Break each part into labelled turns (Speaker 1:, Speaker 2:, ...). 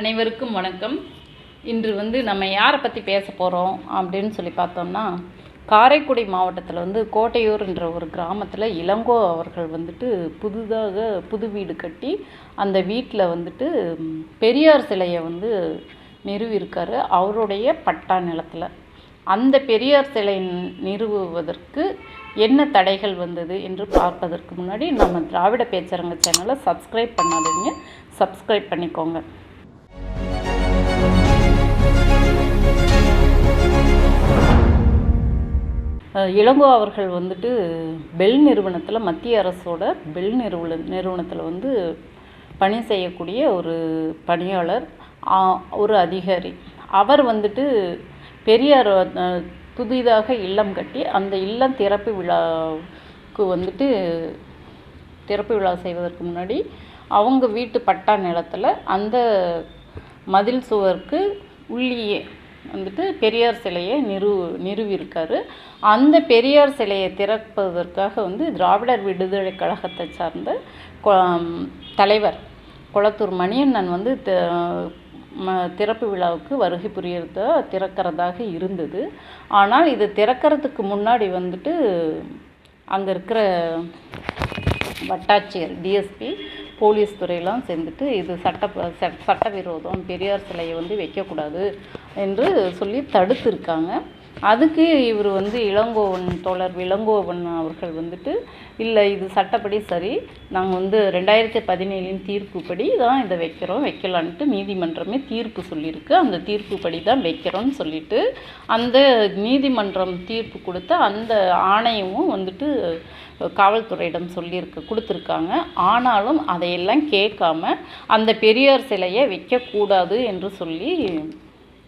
Speaker 1: அனைவருக்கும் வணக்கம். இன்று வந்து நம்ம யாரை பற்றி பேச போகிறோம் அப்படின்னு சொல்லி பார்த்தோம்னா காரைக்குடி மாவட்டத்தில் வந்து கோட்டையூர் என்ற ஒரு கிராமத்தில் இளங்கோ அவர்கள் வந்துட்டு புதிதாக புது வீடு கட்டி அந்த வீட்டில் வந்துட்டு பெரியார் சிலையை வந்து நிறுவியிருக்காரு. அவருடைய பட்டா நிலத்தில். அந்த பெரியார் சிலை நிறுவுவதற்கு என்ன தடைகள் வந்தது என்று பார்ப்பதற்கு முன்னாடி நம்ம திராவிட பேச்சரங்க சேனலை சப்ஸ்கிரைப் பண்ணாதீங்க. சப்ஸ்கிரைப் பண்ணிக்கோங்க. இளங்கோ அவர்கள் வந்துட்டு பெல் நிறுவனத்தில் மத்திய அரசோட பெல் நிறுவன நிறுவனத்தில் வந்து பணி செய்யக்கூடிய ஒரு பணியாளர் ஒரு அதிகாரி. அவர் வந்துட்டு பெரியார் புதிதாக இல்லம் கட்டி அந்த இல்லம் திறப்பு விழாவுக்கு வந்துட்டு திறப்பு விழா செய்வதற்கு முன்னாடி அவங்க வீட்டு பட்டா நிலத்தில் அந்த மதில் சுவருக்கு உள்ளியே வந்துட்டு பெரியார் சிலையை நிறு நிறுவியிருக்காரு. அந்த பெரியார் சிலையை திறப்பதற்காக வந்து திராவிடர் விடுதலை கழகத்தை சார்ந்த கொ- தலைவர் குளத்தூர் மணியண்ணன் வந்து த- ம- திறப்பு விழாவுக்கு வருகை புரியறத திறக்கிறதாக இருந்தது. ஆனால் இது திறக்கிறதுக்கு முன்னாடி வந்துட்டு அங்கே இருக்கிற வட்டாட்சியர் டிஎஸ்பி போலீஸ் துறையெல்லாம் சேர்ந்துட்டு இது சட்ட சட்டவிரோதம் பெரியார் சிலையை வந்து வைக்கக்கூடாது என்று சொல்லி தடுத்துருக்காங்க. அதுக்கு இவர் வந்து இளங்கோவன் தோழர் இளங்கோவன் அவர்கள் வந்துட்டு இல்லை இது சட்டப்படி சரி. நாங்கள் வந்து ரெண்டாயிரத்தி பதினேழின் தீர்ப்புப்படி தான் இதை வைக்கிறோம். வைக்கலான்ட்டு நீதிமன்றமே தீர்ப்பு சொல்லியிருக்கு. அந்த தீர்ப்புப்படி தான் வைக்கிறோம்னு சொல்லிட்டு அந்த நீதிமன்றம் தீர்ப்பு கொடுத்த அந்த ஆணையமும் வந்துட்டு காவல்துறையிடம் சொல்லியிருக்கு கொடுத்துருக்காங்க. ஆனாலும் அதையெல்லாம் கேட்காம அந்த பெரியார் சிலையை வைக்கக்கூடாது என்று சொல்லி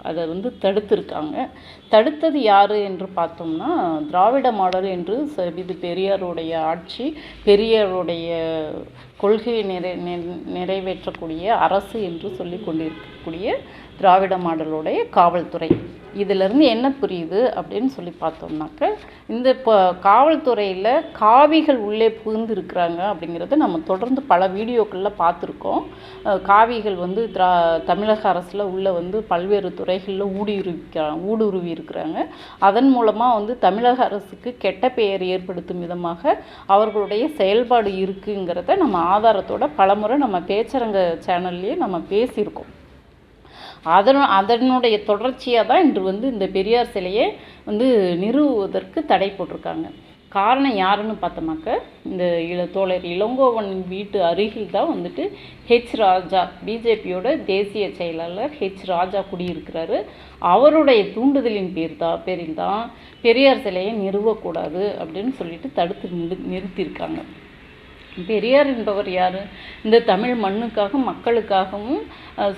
Speaker 1: அதை வந்து தடுத்திருக்காங்க. தடுத்தது யார் என்று பார்த்தோம்னா திராவிட மாடல் என்று ச- இது பெரியாருடைய ஆட்சி பெரியாருடைய கொள்கையை நிறை நிறைவேற்றக்கூடிய அரசு என்று சொல்லி கொண்டிருக்கக்கூடிய திராவிட மாடலுடைய காவல்துறை. இதிலிருந்து என்ன புரியுது அப்படின்னு சொல்லி பார்த்தோம்னாக்க இந்த இப்போ காவல்துறையில் காவிகள் உள்ளே புகுந்து இருக்கிறாங்க அப்படிங்கிறத நம்ம தொடர்ந்து பல வீடியோக்களில் பார்த்துருக்கோம். காவிகள் வந்து திரா தமிழக அரசில் உள்ளே வந்து பல்வேறு துறைகளில் ஊடுருவிக்கிறாங்க ஊடுருவி இருக்கிறாங்க. அதன் மூலமாக வந்து தமிழக அரசுக்கு கெட்ட பெயர் ஏற்படுத்தும் விதமாக அவர்களுடைய செயல்பாடு இருக்குங்கிறத நம்ம ஆதாரத்தோட பலமுறை நம்ம பேச்சரங்க சேனல்லையே நம்ம பேசியிருக்கோம். அதன் அதனுடைய தொடர்ச்சியாக தான் இன்று வந்து இந்த பெரியார் சிலையை வந்து நிறுவுவதற்கு தடை போட்டிருக்காங்க. காரணம் யாருன்னு பார்த்தோமாக்க இந்த இள தோழர் இளங்கோவன் வீட்டு அருகில் தான் வந்துட்டு ஹெச் ராஜா பிஜேபியோட தேசிய செயலாளர் ஹெச் ராஜா குடியிருக்கிறாரு. அவருடைய தூண்டுதலின் பேர் தான் பேரில் தான் பெரியார் சிலையை நிறுவக்கூடாது அப்படின்னு சொல்லிட்டு தடுத்து நிறு நிறுத்தியிருக்காங்க. பெரியார் என்பவர் யார்? இந்த தமிழ் மண்ணுக்காகவும் மக்களுக்காகவும்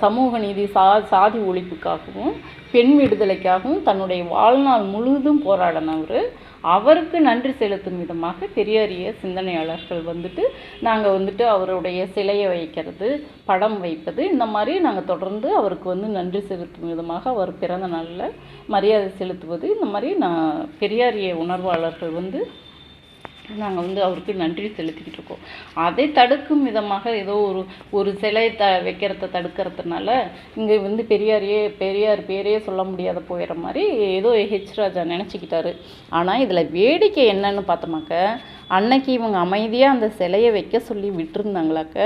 Speaker 1: சமூக நீதி சா சாதி ஒழிப்புக்காகவும் பெண் விடுதலைக்காகவும் தன்னுடைய வாழ்நாள் முழுவதும் போராடினவர் அவருக்கு நன்றி செலுத்தும் விதமாக பெரியாரிய சிந்தனையாளர்கள் வந்துட்டு நாங்கள் வந்துட்டு அவருடைய சிலையை வைக்கிறது படம் வைப்பது இந்த மாதிரி நாங்கள் தொடர்ந்து அவருக்கு வந்து நன்றி செலுத்தும் விதமாக அவர் பிறந்த நாளில் மரியாதை செலுத்துவது இந்த மாதிரி நான் பெரியாரிய உணர்வாளர்கள் வந்து நாங்கள் வந்து அவருக்கு நன்றி செலுத்திக்கிட்டு இருக்கோம். அதை தடுக்கும் விதமாக ஏதோ ஒரு ஒரு சிலை த வைக்கிறத தடுக்கிறதுனால இங்கே வந்து பெரியாரையே பெரியார் பேரே சொல்ல முடியாத போயிடுற மாதிரி ஏதோ ஹெச் ராஜா நினச்சிக்கிட்டாரு. ஆனால் இதில் வேடிக்கை என்னன்னு பார்த்தோமாக்க அன்னைக்கு இவங்க அமைதியாக அந்த சிலையை வைக்க சொல்லி விட்டுருந்தாங்களாக்க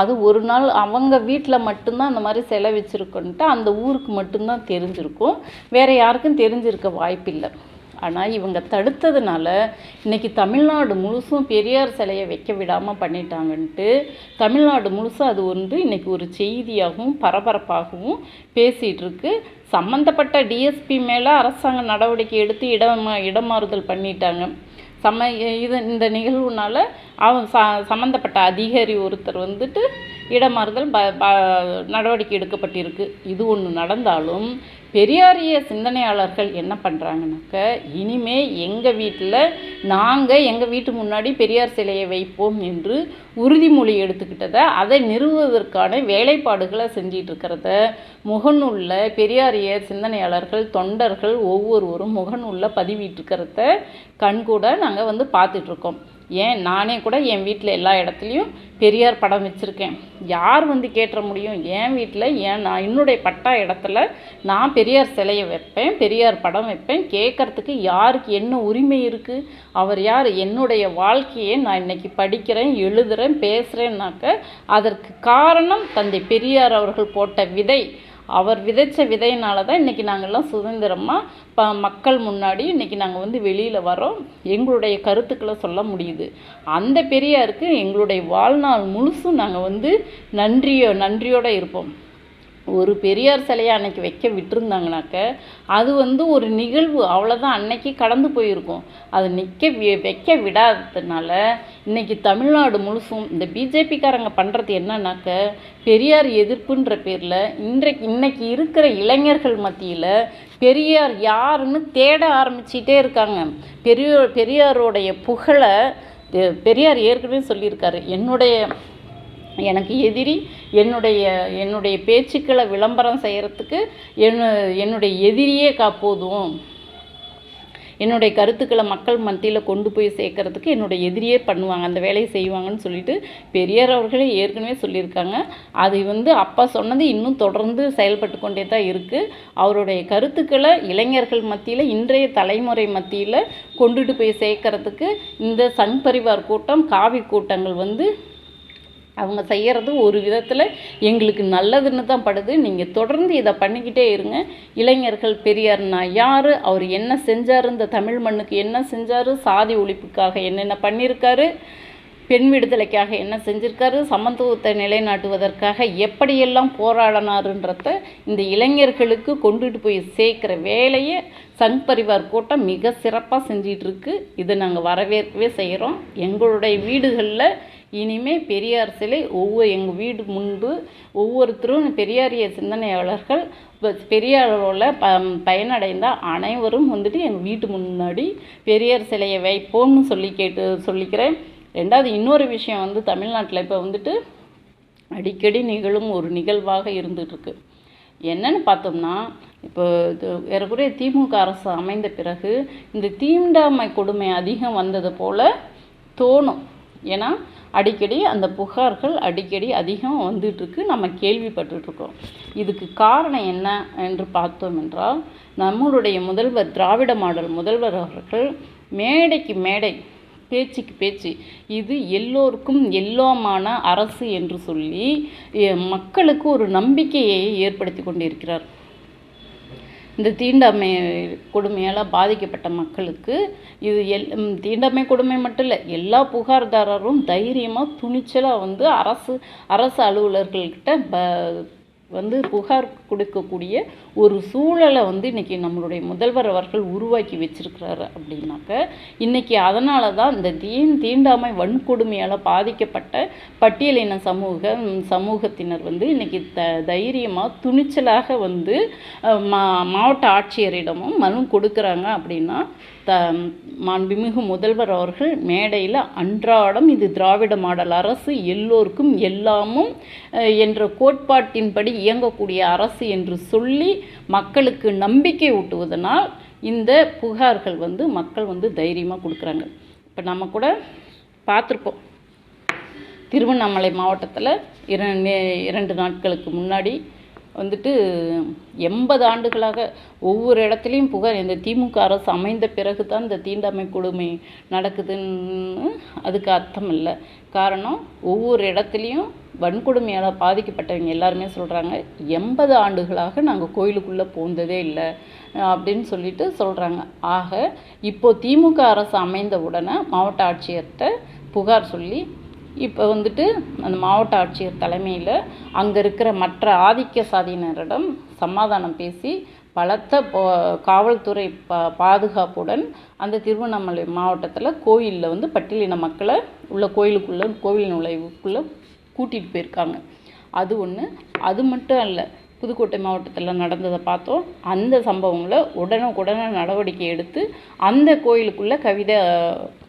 Speaker 1: அது ஒரு நாள் அவங்க வீட்டில் மட்டும்தான் அந்த மாதிரி சிலை வச்சுருக்கோன்ட்டு அந்த ஊருக்கு மட்டும்தான் தெரிஞ்சிருக்கும். வேறு யாருக்கும் தெரிஞ்சிருக்க வாய்ப்பில்லை. ஆனால் இவங்க தடுத்ததுனால இன்றைக்கி தமிழ்நாடு முழுசும் பெரியார் சிலையை வைக்க விடாமல் பண்ணிட்டாங்கன்ட்டு தமிழ்நாடு முழுசும் அது வந்து இன்றைக்கி ஒரு செய்தியாகவும் பரபரப்பாகவும் பேசிகிட்ருக்கு சம்மந்தப்பட்ட டிஎஸ்பி மேலே அரசாங்க நடவடிக்கை எடுத்து இடம் இடமாறுதல் பண்ணிட்டாங்க. சம இது இந்த நிகழ்வுனால அவன் ச சம்மந்தப்பட்ட அதிகாரி ஒருத்தர் வந்துட்டு இடமாறுதல் ப ப நடவடிக்கை எடுக்கப்பட்டிருக்கு. இது ஒன்று நடந்தாலும் பெரியாரிய சிந்தனையாளர்கள் என்ன பண்ணுறாங்கனாக்க இனிமே எங்கள் வீட்டில் நாங்கள் எங்கள் வீட்டு முன்னாடி பெரியார் சிலையை வைப்போம் என்று உறுதிமொழி எடுத்துக்கிட்டதை அதை நிறுவுவதற்கான வேலைப்பாடுகளை செஞ்சிகிட்ருக்கிறத முகநூலில் பெரியாரிய சிந்தனையாளர்கள் தொண்டர்கள் ஒவ்வொருவரும் முகநூலில் பதிவிட்டிருக்கிறத கண்கூட நாங்கள் வந்து பார்த்துட்ருக்கோம். ஏன்? நானே கூட என் வீட்டில் எல்லா இடத்துலையும் பெரியார் படம் வச்சுருக்கேன். யார் வந்து கேட்டுற முடியும்? என் வீட்டில் ஏன் நான் என்னுடைய பட்டா இடத்துல நான் பெரியார் சிலையை வைப்பேன் பெரியார் படம் வைப்பேன். கேட்குறதுக்கு யாருக்கு என்ன உரிமை இருக்குது அவர் யார்? என்னுடைய வாழ்க்கையை நான் இன்றைக்கி படிக்கிறேன் எழுதுகிறேன் பேசுகிறேன்னாக்க அதற்கு காரணம் தந்தை பெரியார் அவர்கள் போட்ட விதை. அவர் விதைச்ச விதையினால தான் இன்றைக்கி நாங்கள்லாம் சுதந்திரமாக ப மக்கள் முன்னாடி இன்றைக்கி நாங்கள் வந்து வெளியில் வரோம் எங்களுடைய கருத்துக்களை சொல்ல முடியுது. அந்த பெரியாருக்கு எங்களுடைய வாழ்நாள் முழுசும் நாங்கள் வந்து நன்றியோ நன்றியோடு இருப்போம். ஒரு பெரியார் சிலையை அன்னைக்கு வைக்க விட்டுருந்தாங்கனாக்க அது வந்து ஒரு நிகழ்வு. அவ்வளோதான் அன்னைக்கு கடந்து போயிருக்கும். அது நிற்க வைக்க விடாததுனால இன்றைக்கி தமிழ்நாடு முழுசும் இந்த பிஜேபிக்காரங்க பண்ணுறது என்னன்னாக்க பெரியார் எதிர்ப்புன்ற பேரில் இன்றைக்கு இன்னைக்கு இருக்கிற இளைஞர்கள் மத்தியில் பெரியார் யாருன்னு தேட ஆரம்பிச்சிட்டே இருக்காங்க. பெரியோர் பெரியாரோடைய புகழை பெரியார் ஏற்கனவே சொல்லியிருக்காரு. என்னுடைய எனக்கு எதிரி என்னுடைய என்னுடைய பேச்சுக்களை விளம்பரம் செய்கிறதுக்கு என்ன என்னுடைய எதிரியே கா போதும். என்னுடைய கருத்துக்களை மக்கள் மத்தியில் கொண்டு போய் சேர்க்கறதுக்கு என்னுடைய எதிரியே பண்ணுவாங்க அந்த வேலையை செய்வாங்கன்னு சொல்லிட்டு பெரியார் அவர்களே ஏற்கனவே சொல்லியிருக்காங்க. அது வந்து அப்பா சொன்னது இன்னும் தொடர்ந்து செயல்பட்டு கொண்டே தான் இருக்குது அவருடைய கருத்துக்களை இளைஞர்கள் மத்தியில் இன்றைய தலைமுறை மத்தியில் கொண்டுட்டு போய் சேர்க்கறதுக்கு இந்த சங் பரிவார் கூட்டம் காவி கூட்டங்கள் வந்து அவங்க செய்கிறது ஒரு விதத்தில் எங்களுக்கு நல்லதுன்னு தான் படுது. நீங்கள் தொடர்ந்து இதை பண்ணிக்கிட்டே இருங்க. இளைஞர்கள் பெரியார்னா யார்? அவர் என்ன செஞ்சார்? இந்த தமிழ் மண்ணுக்கு என்ன செஞ்சார்? சாதி ஒழிப்புக்காக என்னென்ன பண்ணியிருக்காரு பெண் விடுதலைக்காக என்ன செஞ்சிருக்காரு? சமத்துவத்தை நிலைநாட்டுவதற்காக எப்படியெல்லாம் போராடினாருன்றத இந்த இளைஞர்களுக்கு கொண்டுட்டு போய் சேர்க்குற வேலையை சங் பரிவார் கூட்டம் மிக சிறப்பாக செஞ்சிகிட்ருக்கு இதை நாங்கள் வரவேற்கவே செய்கிறோம் எங்களுடைய வீடுகளில் இனிமே பெரியார் சிலை ஒவ்வொரு எங்கள் வீடு முன்பு ஒவ்வொருத்தரும் பெரியாரிய சிந்தனையாளர்கள் பெரியாரோட ப பயனடைந்த அனைவரும் வந்துட்டு எங்கள் வீட்டு முன்னாடி பெரியார் சிலையை வைப்போம்னு சொல்லி கேட்டு சொல்லிக்கிறேன். ரெண்டாவது இன்னொரு விஷயம் வந்து தமிழ்நாட்டில் இப்போ வந்துட்டு அடிக்கடி நிகழும் ஒரு நிகழ்வாக இருந்துகிட்ருக்கு என்னன்னு பார்த்தோம்னா இப்போ ஏறக்குறைய திமுக அரசு அமைந்த பிறகு இந்த தீண்டாமை கொடுமை அதிகம் வந்தது போல் தோணும். ஏன்னா அடிக்கடி அந்த புகார்கள் அடிக்கடி அதிகம் வந்துட்டுருக்கு. நம்ம கேள்விப்பட்டுட்ருக்கோம் இதுக்கு காரணம் என்ன என்று பார்த்தோம் என்றால் நம்மளுடைய முதல்வர் திராவிட மாடல் முதல்வர் அவர்கள் மேடைக்கு மேடை பேச்சுக்கு பேச்சு இது எல்லோருக்கும் எல்லோமான அரசு என்று சொல்லி மக்களுக்கு ஒரு நம்பிக்கையை ஏற்படுத்தி கொண்டிருக்கிறார். இந்த தீண்டாமை கொடுமையால் பாதிக்கப்பட்ட மக்களுக்கு இது எல் தீண்டாமை கொடுமை மட்டும் இல்லை எல்லா புகார்தாரரும் தைரியமாக துணிச்சலாக வந்து அரசு அரசு அலுவலர்கள்கிட்ட ப வந்து புகார் கொடுக்கக்கூடிய ஒரு சூழலை வந்து இன்னைக்கு நம்மளுடைய முதல்வர் அவர்கள் உருவாக்கி வச்சிருக்கிறாரு அப்படின்னாக்க இன்றைக்கி அதனால தான் இந்த தீன் தீண்டாமை வன்கொடுமையால் பாதிக்கப்பட்ட பட்டியலின சமூக சமூகத்தினர் வந்து இன்னைக்கு த தைரியமாக துணிச்சலாக வந்து மா மாவட்ட ஆட்சியரிடமும் மனு கொடுக்குறாங்க அப்படின்னா த மாண்புமிகு முதல்வர் அவர்கள் மேடையில் அன்றாடம் இது திராவிட மாடல் அரசு எல்லோருக்கும் எல்லாமும் என்ற கோட்பாட்டின்படி இயங்கக்கூடிய அரசு என்று சொல்லி மக்களுக்கு நம்பிக்கை ஊட்டுவதனால் இந்த புகார்கள் வந்து மக்கள் வந்து தைரியமாக கொடுக்குறாங்க. இப்போ நம்ம கூட பார்த்துருப்போம். திருவண்ணாமலை மாவட்டத்தில் இரண்டு இரண்டு நாட்களுக்கு முன்னாடி வந்துட்டு எண்பது ஆண்டுகளாக ஒவ்வொரு இடத்துலையும் புகார் இந்த திமுக அரசு அமைந்த பிறகு தான் இந்த தீண்டாமை கொடுமை நடக்குதுன்னு அதுக்கு அர்த்தம் இல்லை. காரணம் ஒவ்வொரு இடத்துலையும் வன்கொடுமையால் பாதிக்கப்பட்டவங்க எல்லாருமே சொல்கிறாங்க எண்பது ஆண்டுகளாக நாங்கள் கோயிலுக்குள்ளே போந்ததே இல்லை அப்படின்னு சொல்லிட்டு சொல்கிறாங்க ஆக இப்போ திமுக அரசு அமைந்த உடனே மாவட்ட ஆட்சியர்கிட்ட புகார் சொல்லி இப்போ வந்துட்டு அந்த மாவட்ட ஆட்சியர் தலைமையில் அங்கே இருக்கிற மற்ற ஆதிக்க சாதியினரிடம் சமாதானம் பேசி பலத்த காவல்துறை பா பாதுகாப்புடன் அந்த திருவண்ணாமலை மாவட்டத்தில் கோயிலில் வந்து பட்டியலின மக்களை உள்ள கோயிலுக்குள்ளே கோவில் நுழைவுக்குள்ளே கூட்டிகிட்டு போயிருக்காங்க. அது ஒன்று அது மட்டும் அல்ல புதுக்கோட்டை மாவட்டத்தில் நடந்ததை பார்த்தோம். அந்த சம்பவங்களை உடனுக்குடனே நடவடிக்கை எடுத்து அந்த கோயிலுக்குள்ளே கவிதா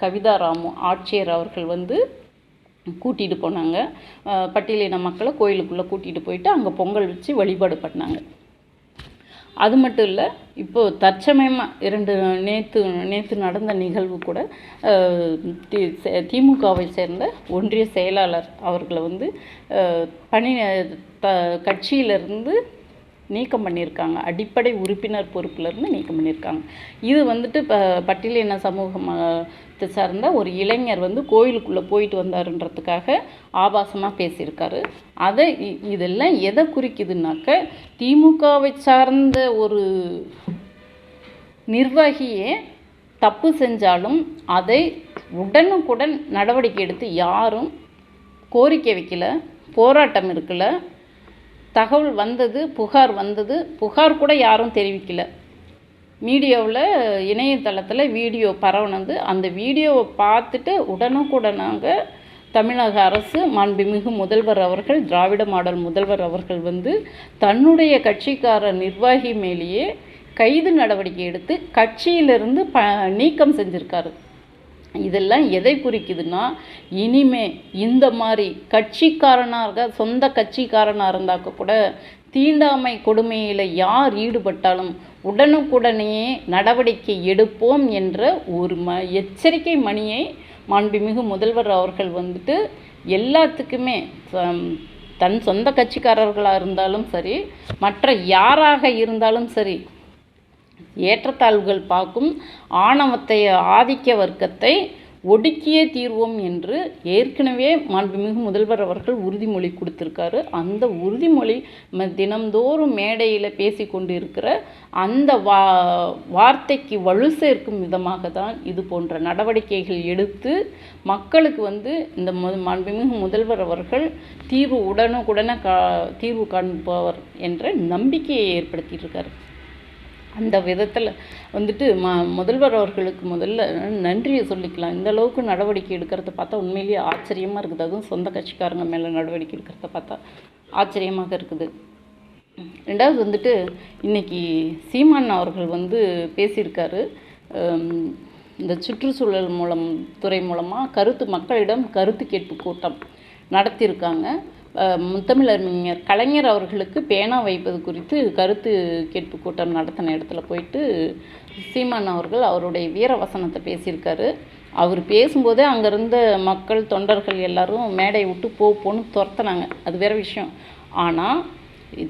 Speaker 1: கவிதா ராமு ஆட்சியர் அவர்கள் வந்து கூட்டிகிட்டு போனாங்க. பட்டியலின மக்களை கோயிலுக்குள்ளே கூட்டிகிட்டு போயிட்டு அங்கே பொங்கல் வச்சு வழிபாடு பண்ணாங்க. அது மட்டும் இல்லை இப்போது தற்சமயமாக இரண்டு நேற்று நேற்று நடந்த நிகழ்வு கூட தி- திமுகவை சேர்ந்த ஒன்றிய செயலாளர் அவர்களை வந்து பணி த கட்சியிலிருந்து நீக்கம் பண்ணியிருக்காங்க. அடிப்படை உறுப்பினர் பொறுப்பிலிருந்து நீக்கம் பண்ணியிருக்காங்க. இது வந்துட்டு இப்போ பட்டியலின சமூகத்தை சார்ந்த ஒரு இளைஞர் வந்து கோயிலுக்குள்ளே போயிட்டு வந்தாருன்றதுக்காக ஆபாசமாக பேசியிருக்காரு. அதை இ- இதெல்லாம் எதை குறிக்குதுன்னாக்க திமுகவை சார்ந்த ஒரு நிர்வாகியே தப்பு செஞ்சாலும் அதை உடனுக்குடன் நடவடிக்கை எடுத்து யாரும் கோரிக்கை வைக்கல போராட்டம் இருக்கல தகவல் வந்தது புகார் வந்தது. புகார் கூட யாரும் தெரிவிக்கல. மீடியாவில் இணையதளத்தில் வீடியோ பரவுனது. அந்த வீடியோவை பார்த்துட்டு உடனுக்குடனாக தமிழக அரசு மாண்புமிகு முதல்வர் அவர்கள் திராவிட மாடல் முதல்வர் அவர்கள் வந்து தன்னுடைய கட்சிக்கார நிர்வாகி மேலேயே கைது நடவடிக்கை எடுத்து கட்சியிலிருந்து ப நீக்கம் செஞ்சுருக்காரு. இதெல்லாம் எதை குறிக்குதுன்னா இனிமே இந்த மாதிரி கட்சிக்காரனாக சொந்த கட்சிக்காரனாக இருந்தாக்க கூட தீண்டாமை கொடுமையில் யார் ஈடுபட்டாலும் உடனுக்குடனே நடவடிக்கை எடுப்போம் என்ற ஒரு ம எச்சரிக்கை மணியை மாண்புமிகு முதல்வர் அவர்கள் வந்துட்டு எல்லாத்துக்குமே தன் சொந்த கட்சிக்காரர்களாக இருந்தாலும் சரி மற்ற யாராக இருந்தாலும் சரி ஏற்றத்தாழ்வுகள் பார்க்கும் ஆணவத்தை ஆதிக்க வர்க்கத்தை ஒடுக்கியே தீர்வோம் என்று ஏற்கனவே மாண்புமிகு முதல்வர் அவர்கள் உறுதிமொழி கொடுத்துருக்காரு. அந்த உறுதிமொழி ம- தினம்தோறும் மேடையில் பேசி கொண்டு இருக்கிற அந்த வா வார்த்தைக்கு வலு சேர்க்கும் விதமாக தான் இது போன்ற நடவடிக்கைகள் எடுத்து மக்களுக்கு வந்து இந்த மு- மாண்புமிகு முதல்வர் அவர்கள் தீர்வு உடனுக்குடனே கா தீர்வு காண்பவர் என்ற நம்பிக்கையை ஏற்படுத்தியிருக்காரு அந்த விதத்தில் வந்துட்டு ம முதல்வர் அவர்களுக்கு முதல்ல நன்றியை சொல்லிக்கலாம். இந்த அளவுக்கு நடவடிக்கை எடுக்கிறத பார்த்தா உண்மையிலேயே ஆச்சரியமாக இருக்குது. அதுவும் சொந்த கட்சிக்காரங்க மேலே நடவடிக்கை எடுக்கிறத பார்த்தா ஆச்சரியமாக இருக்குது. ரெண்டாவது வந்துட்டு இன்றைக்கி சீமான் அவர்கள் வந்து பேசியிருக்காரு. இந்த சுற்றுச்சூழல் மூலம் துறை மூலமாக கருத்து மக்களிடம் கருத்து கேட்பு கூட்டம் நடத்தியிருக்காங்க. முத்தமிழறிஞர் கலைஞர் அவர்களுக்கு பேனா வைப்பது குறித்து கருத்து கேட்பு கூட்டம் நடத்தின இடத்துல போயிட்டு சீமான் அவர்கள் அவருடைய வீர வசனத்தை பேசியிருக்காரு. அவர் பேசும்போதே அங்கே இருந்த மக்கள் தொண்டர்கள் எல்லாரும் மேடையை விட்டு போ போன்னு துரத்துனாங்க. அது வேற விஷயம். ஆனால்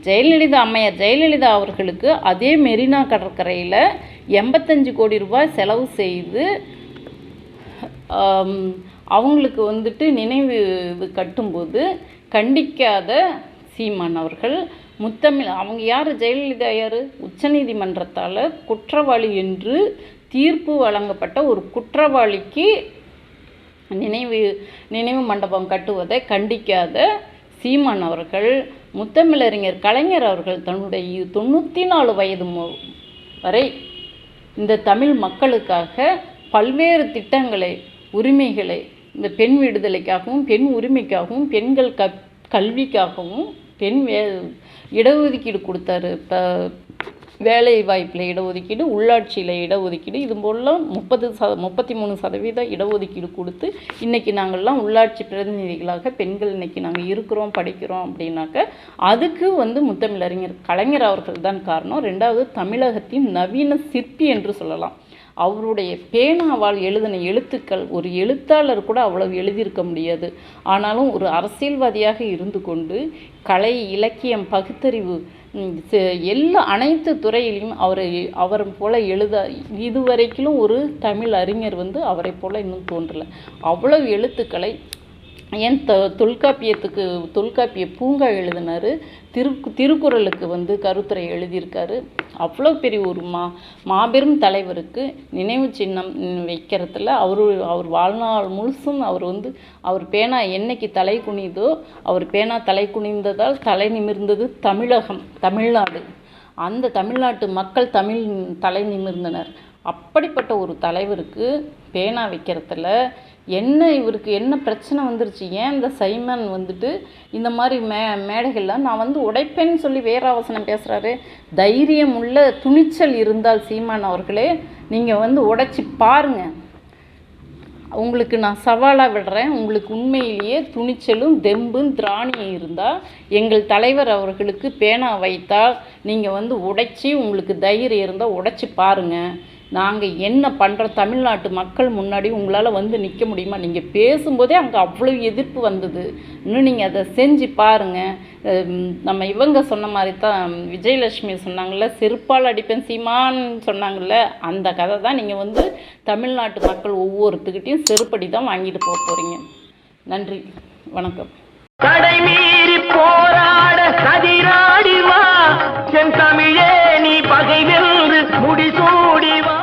Speaker 1: ஜெயலலிதா அம்மையார் ஜெயலலிதா அவர்களுக்கு அதே மெரினா கடற்கரையில் எண்பத்தஞ்சு கோடி ரூபாய் செலவு செய்து அவங்களுக்கு வந்துட்டு நினைவு இது கட்டும்போது கண்டிக்காத சீமான் அவர்கள் முத்தமிழ் அவங்க யார்? ஜெயலலிதா யார்? உச்சநீதிமன்றத்தால் குற்றவாளி என்று தீர்ப்பு வழங்கப்பட்ட ஒரு குற்றவாளிக்கு நினைவு நினைவு மண்டபம் கட்டுவதை கண்டிக்காத சீமான் அவர்கள் முத்தமிழறிஞர் கலைஞர் அவர்கள் தன்னுடைய தொண்ணூற்றி நாலு வயது வரை இந்த தமிழ் மக்களுக்காக பல்வேறு திட்டங்களை உரிமைகளை இந்த பெண் விடுதலைக்காகவும் பெண் உரிமைக்காகவும் பெண்கள் க கல்விக்காகவும் பெண் வே இடஒதுக்கீடு கொடுத்தாரு. இப்போ வேலை வாய்ப்பில் இடஒதுக்கீடு உள்ளாட்சியில் இடஒதுக்கீடு இது போலலாம் முப்பது ச முப்பத்தி மூணு சதவீத இடஒதுக்கீடு கொடுத்து இன்றைக்கி நாங்கள்லாம் உள்ளாட்சி பிரதிநிதிகளாக பெண்கள் இன்றைக்கி நாங்கள் இருக்கிறோம் படிக்கிறோம் அப்படின்னாக்க அதுக்கு வந்து முத்தமிழறிஞர் கலைஞர் அவர்கள் தான் காரணம். ரெண்டாவது தமிழகத்தின் நவீன சிற்பி என்று சொல்லலாம். அவருடைய பேனாவால் எழுதின எழுத்துக்கள் ஒரு எழுத்தாளர் கூட அவ்வளவு எழுதியிருக்க முடியாது. ஆனாலும் ஒரு அரசியல்வாதியாக இருந்து கொண்டு கலை இலக்கியம் பகுத்தறிவு செ- எல்லா அனைத்து துறையிலையும் அவரை அவரை போல் எழுத இதுவரைக்கிலும் ஒரு தமிழ் அறிஞர் வந்து அவரை போல் இன்னும் தோன்றலை. அவ்வளவு எழுத்துக்களை ஏன் த தொல்காப்பியத்துக்கு தொல்காப்பிய பூங்கா எழுதினார். திரு திருக்குறளுக்கு வந்து கருத்துரை எழுதியிருக்காரு. அவ்வளோ பெரிய ஒரு மா மாபெரும் தலைவருக்கு நினைவு சின்னம் வைக்கிறதுல அவர் அவர் வாழ்நாள் முழுசும் அவர் வந்து அவர் பேனா என்னைக்கு தலை குனிதோ அவர் பேனா தலை குனிந்ததால் தலை நிமிர்ந்தது தமிழகம் தமிழ்நாடு. அந்த தமிழ்நாட்டு மக்கள் தமிழ் தலை நிமிர்ந்தனர். அப்படிப்பட்ட ஒரு தலைவருக்கு பேனா வைக்கிறதுல என்ன இவருக்கு என்ன பிரச்சனை வந்துருச்சு? ஏன் இந்த சைமன் வந்துட்டு இந்த மாதிரி மே மேடைகள்லாம் நான் வந்து உடைப்பேன்னு சொல்லி வேறாவசனம் பேசுகிறாரு தைரியம் உள்ள துணிச்சல் இருந்தால் சீமான் அவர்களே நீங்கள் வந்து உடைச்சி பாருங்கள் உங்களுக்கு நான் சவாலாக விடுறேன். உங்களுக்கு உண்மையிலேயே துணிச்சலும் தெம்பும் திராணியும் இருந்தால் எங்கள் தலைவர் அவர்களுக்கு பேனா வைத்தால் நீங்கள் வந்து உடைச்சி உங்களுக்கு தைரியம் இருந்தால் உடைச்சி பாருங்கள் நாங்கள் என்ன பண்ணுறோம் தமிழ்நாட்டு மக்கள் முன்னாடி உங்களால் வந்து நிற்க முடியுமா? நீங்கள் பேசும்போதே அங்கே அவ்வளோ எதிர்ப்பு வந்தது. இன்னும் நீங்கள் அதை செஞ்சு பாருங்கள் நம்ம இவங்க சொன்ன மாதிரி தான் விஜயலட்சுமி சொன்னாங்கள்ல செருப்பால் அடிப்பேன் சீமான்னு சொன்னாங்கல்ல அந்த கதை தான் நீங்கள் வந்து தமிழ்நாட்டு மக்கள் ஒவ்வொருத்துக்கிட்டையும் செருப்படி தான் வாங்கிட்டு போக போகிறீங்க நன்றி. வணக்கம்.
Speaker 2: போராட சதிராடிவா என் தமிழே நீ பகை வென்று முடிசூடிவா.